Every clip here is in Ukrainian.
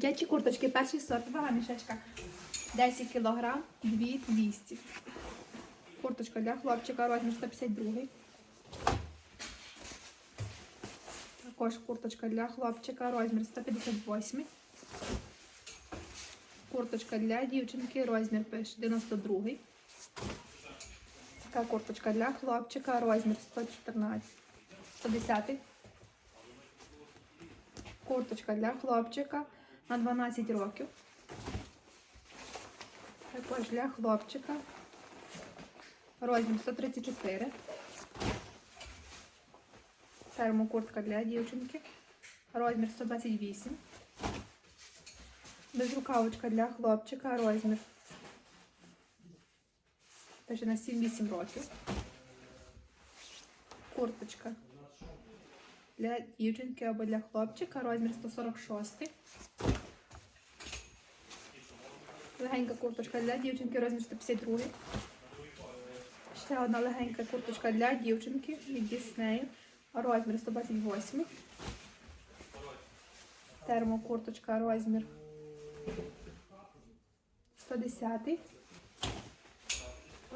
Дячі курточки, перший сорт, вага мішечка 10 кг, 2200. Курточка для хлопчика, розмір 152. Також курточка для хлопчика, розмір 158. Курточка для дівчинки, розмір пише 92. Така курточка для хлопчика, розмір 114. 110. Курточка для хлопчика на 12 років. Також для хлопчика. Розмір 134. Термокуртка для дівчинки. Розмір 128. Безрукавочка для хлопчика. Розмір. Пише на 7-8 років. Курточка для дівчинки або для хлопчика. Розмір 146. Легенька курточка для дівчинки, розмір 152. Ще одна легенька курточка для дівчинки від Діснею. Розмір 128. Термокурточка розмір 110.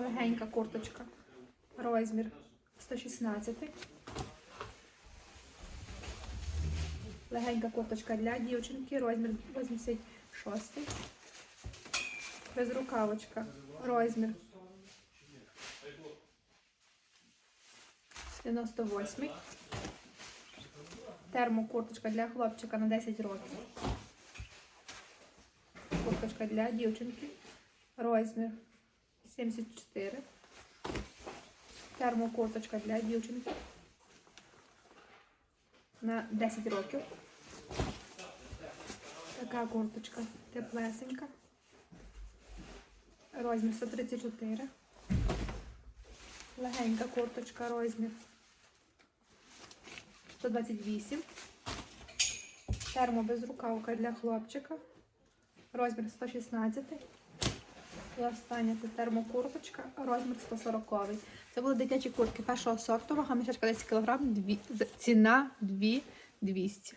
Легенька курточка. Розмір 116. Легенька курточка для дівчинки, розмір 86. Безрукавочка, розмір 98. Термокурточка для хлопчика на 10 років. Курточка для дівчинки. Розмір 74. Термокурточка для дівчинки на 10 років. Така курточка теплесенька. Розмір 134. Легенька курточка, розмір 128. Термобезрукавка для хлопчика. Розмір 116. І остання це термокурточка, розмір 140. Це були дитячі куртки першого сорту, вага мішечка 10 кг, ціна 2200.